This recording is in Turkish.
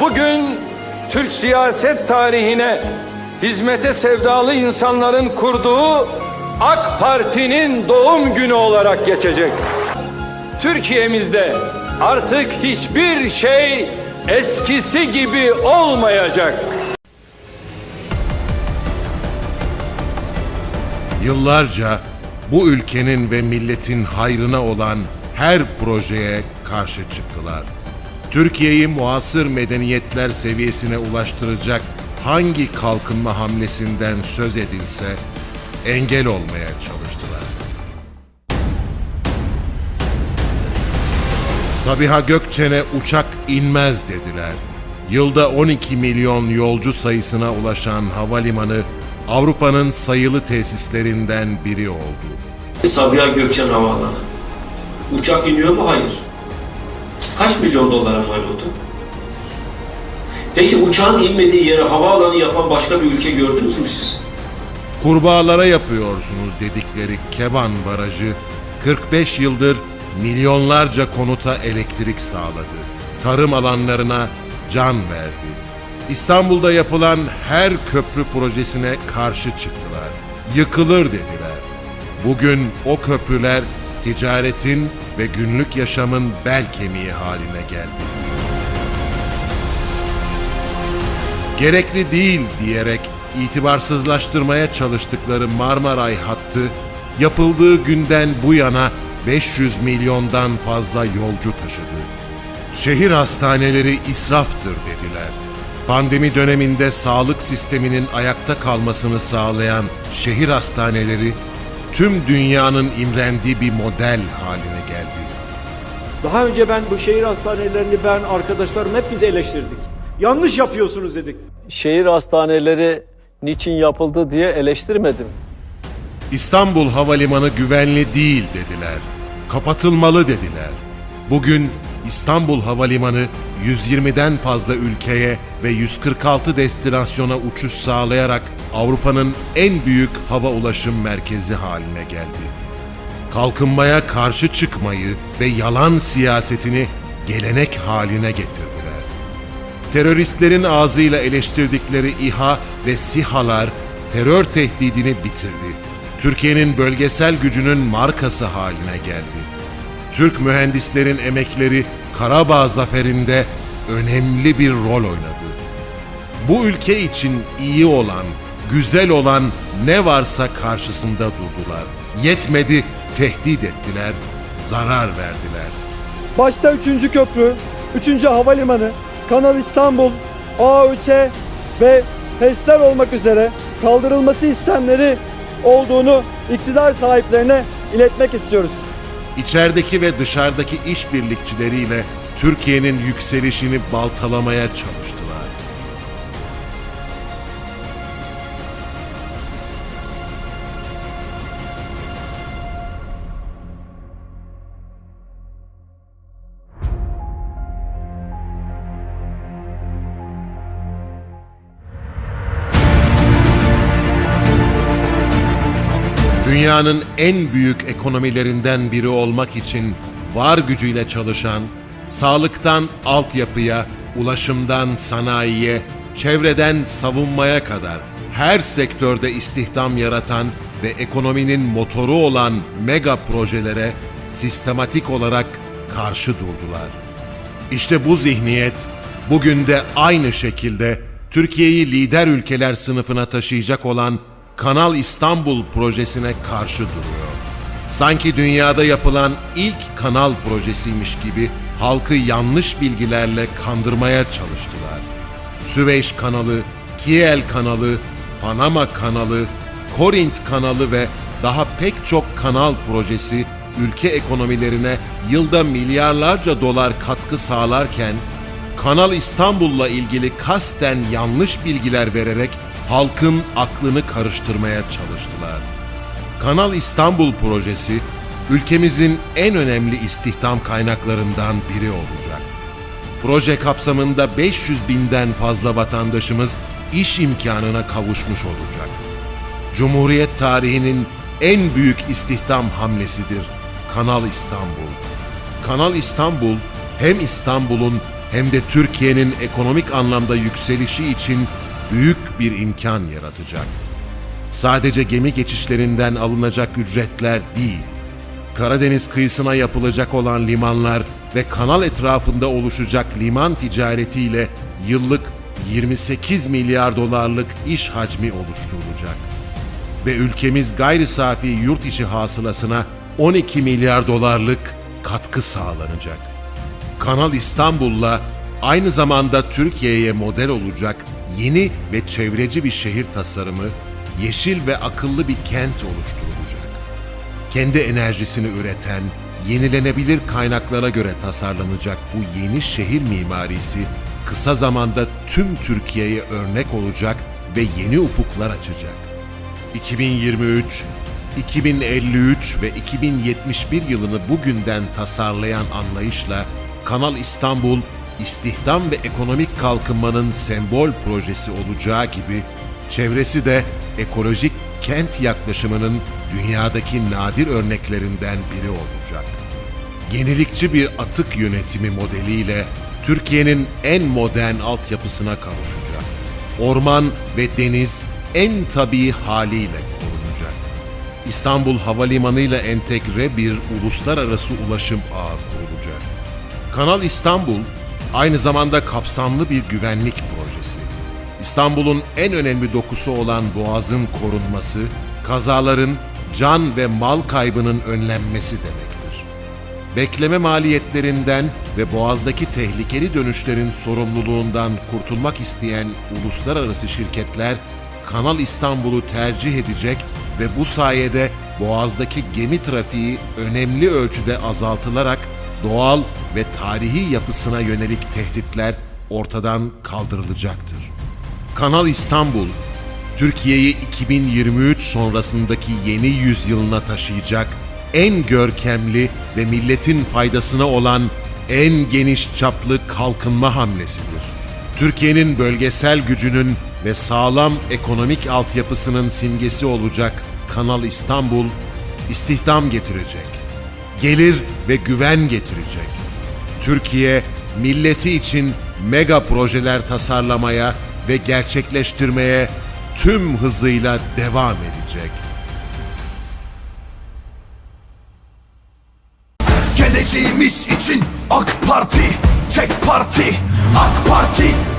Bugün Türk siyaset tarihine hizmete sevdalı insanların kurduğu AK Parti'nin doğum günü olarak geçecek. Türkiye'mizde artık hiçbir şey eskisi gibi olmayacak. Yıllarca bu ülkenin ve milletin hayrına olan her projeye karşı çıktılar. Türkiye'yi muasır medeniyetler seviyesine ulaştıracak hangi kalkınma hamlesinden söz edilse engel olmaya çalıştılar. Sabiha Gökçen'e uçak inmez dediler. Yılda 12 milyon yolcu sayısına ulaşan havalimanı Avrupa'nın sayılı tesislerinden biri oldu. Sabiha Gökçen Havaalanı. Uçak iniyor mu? Hayır. Kaç milyon dolara mal oldu? Peki uçağın inmediği yere havaalanı yapan başka bir ülke gördünüz mü siz? Kurbağalara yapıyorsunuz dedikleri Keban Barajı 45 yıldır milyonlarca konuta elektrik sağladı. Tarım alanlarına can verdi. İstanbul'da yapılan her köprü projesine karşı çıktılar. Yıkılır dediler. Bugün o köprüler ticaretin ve günlük yaşamın bel kemiği haline geldi. gerekli değil diyerek itibarsızlaştırmaya çalıştıkları Marmaray hattı yapıldığı günden bu yana 500 milyondan fazla yolcu taşıdı. Şehir hastaneleri israftır dediler. Pandemi döneminde sağlık sisteminin ayakta kalmasını sağlayan şehir hastaneleri tüm dünyanın imrendiği bir model haline. Daha önce ben bu şehir hastanelerini ben arkadaşlarım hep biz eleştirdik. Yanlış yapıyorsunuz dedik. şehir hastaneleri niçin yapıldı diye eleştirmedim. İstanbul Havalimanı güvenli değil dediler. Kapatılmalı dediler. Bugün İstanbul Havalimanı 120'den fazla ülkeye ve 146 destinasyona uçuş sağlayarak Avrupa'nın en büyük hava ulaşım merkezi haline geldi. Kalkınmaya karşı çıkmayı ve yalan siyasetini gelenek haline getirdiler. Teröristlerin ağzıyla eleştirdikleri İHA ve SİHA'lar terör tehdidini bitirdi. Türkiye'nin bölgesel gücünün markası haline geldi. Türk mühendislerin emekleri Karabağ zaferinde önemli bir rol oynadı. Bu ülke için iyi olan, güzel olan ne varsa karşısında durdular. Yetmedi, tehdit ettiler, zarar verdiler. Başta 3. köprü, 3. havalimanı, Kanal İstanbul, A3'e ve HES'ler olmak üzere kaldırılması istenleri olduğunu iktidar sahiplerine iletmek istiyoruz. İçerideki ve dışarıdaki işbirlikçileriyle Türkiye'nin yükselişini baltalamaya çalıştılar. Dünyanın en büyük ekonomilerinden biri olmak için var gücüyle çalışan, sağlıktan altyapıya, ulaşımdan sanayiye, çevreden savunmaya kadar her sektörde istihdam yaratan ve ekonominin motoru olan mega projelere sistematik olarak karşı durdular. İşte bu zihniyet bugün de aynı şekilde Türkiye'yi lider ülkeler sınıfına taşıyacak olan Kanal İstanbul projesine karşı duruyor. Sanki dünyada yapılan ilk kanal projesiymiş gibi halkı yanlış bilgilerle kandırmaya çalıştılar. Süveyş kanalı, Kiel kanalı, Panama kanalı, Korint kanalı ve daha pek çok kanal projesi ülke ekonomilerine yılda milyarlarca dolar katkı sağlarken Kanal İstanbul'la ilgili kasten yanlış bilgiler vererek halkın aklını karıştırmaya çalıştılar. Kanal İstanbul projesi ülkemizin en önemli istihdam kaynaklarından biri olacak. Proje kapsamında 500 binden fazla vatandaşımız iş imkanına kavuşmuş olacak. Cumhuriyet tarihinin en büyük istihdam hamlesidir Kanal İstanbul. Kanal İstanbul hem İstanbul'un hem de Türkiye'nin ekonomik anlamda yükselişi için büyük bir imkan yaratacak. Sadece gemi geçişlerinden alınacak ücretler değil, Karadeniz kıyısına yapılacak olan limanlar ve kanal etrafında oluşacak liman ticaretiyle yıllık 28 milyar dolarlık iş hacmi oluşturulacak. Ve ülkemiz gayri safi yurt içi hasılasına 12 milyar dolarlık katkı sağlanacak. Kanal İstanbul'la aynı zamanda Türkiye'ye model olacak yeni ve çevreci bir şehir tasarımı, yeşil ve akıllı bir kent oluşturulacak kendi enerjisini üreten, yenilenebilir kaynaklara göre tasarlanacak bu yeni şehir mimarisi kısa zamanda tüm Türkiye'ye örnek olacak ve yeni ufuklar açacak. 2023, 2053 ve 2071 yılını bugünden tasarlayan anlayışla Kanal İstanbul, istihdam ve ekonomik kalkınmanın sembol projesi olacağı gibi çevresi de ekolojik kent yaklaşımının dünyadaki nadir örneklerinden biri olacak. Yenilikçi bir atık yönetimi modeliyle Türkiye'nin en modern altyapısına kavuşacak. Orman ve deniz en tabii haliyle korunacak. İstanbul Havalimanı ile entegre bir uluslararası ulaşım ağı kurulacak. Kanal İstanbul aynı zamanda kapsamlı bir güvenlik projesi. İstanbul'un en önemli dokusu olan Boğaz'ın korunması, kazaların can ve mal kaybının önlenmesi demektir. Bekleme maliyetlerinden ve Boğaz'daki tehlikeli dönüşlerin sorumluluğundan kurtulmak isteyen uluslararası şirketler Kanal İstanbul'u tercih edecek ve bu sayede Boğaz'daki gemi trafiği önemli ölçüde azaltılarak doğal ve tarihi yapısına yönelik tehditler ortadan kaldırılacaktır. Kanal İstanbul, Türkiye'yi 2023 sonrasındaki yeni yüzyılına taşıyacak en görkemli ve milletin faydasına olan en geniş çaplı kalkınma hamlesidir. Türkiye'nin bölgesel gücünün ve sağlam ekonomik altyapısının simgesi olacak Kanal İstanbul, istihdam getirecek, gelir ve güven getirecek. Türkiye, milleti için mega projeler tasarlamaya ve gerçekleştirmeye tüm hızıyla devam edecek. Geleceğimiz için AK Parti Tek parti AK Parti